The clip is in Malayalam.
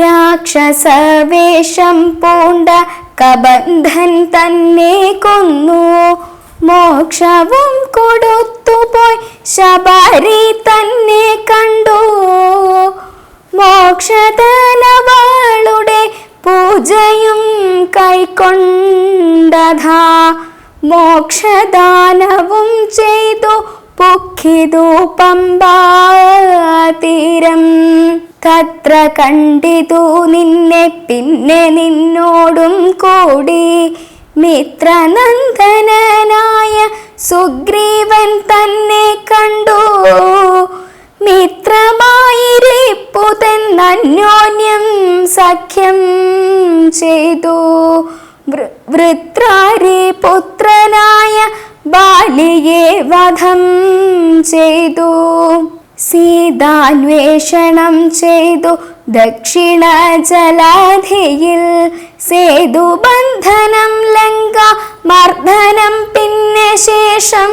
രാക്ഷസവേഷം പൂണ്ട കബന്ധൻ തന്നെ കൊന്നു. മോക്ഷവും കൊടുത്തുപോയി ശബരി തന്നെ കണ്ടു. മോക്ഷധനവളുടെ പൂജയും കൈക്കൊണ്ടതാ. മോക്ഷദാനവും ചെയ്തു പൊക്കിതു പമ്പാതീരം തത്ര കണ്ടിതു നിന്നെ പിന്നെ നിന്നോടും കൂടി. മിത്രനന്ദനായ സുഗ്രീവൻ തന്നെ കണ്ടു. മിത്രമായിരിപ്പു അന്യോന്യം സഖ്യം ചെയ്തു. വൃത്രാരി പുത്രനായ ബാലിയെ വധം ചെയ്തു. സീതാന്വേഷണം ചെയ്തു ദക്ഷിണ ജലാധിയിൽ സേതുബന്ധനം ലങ്ക മർദ്ദനം പിന്നെ ശേഷം.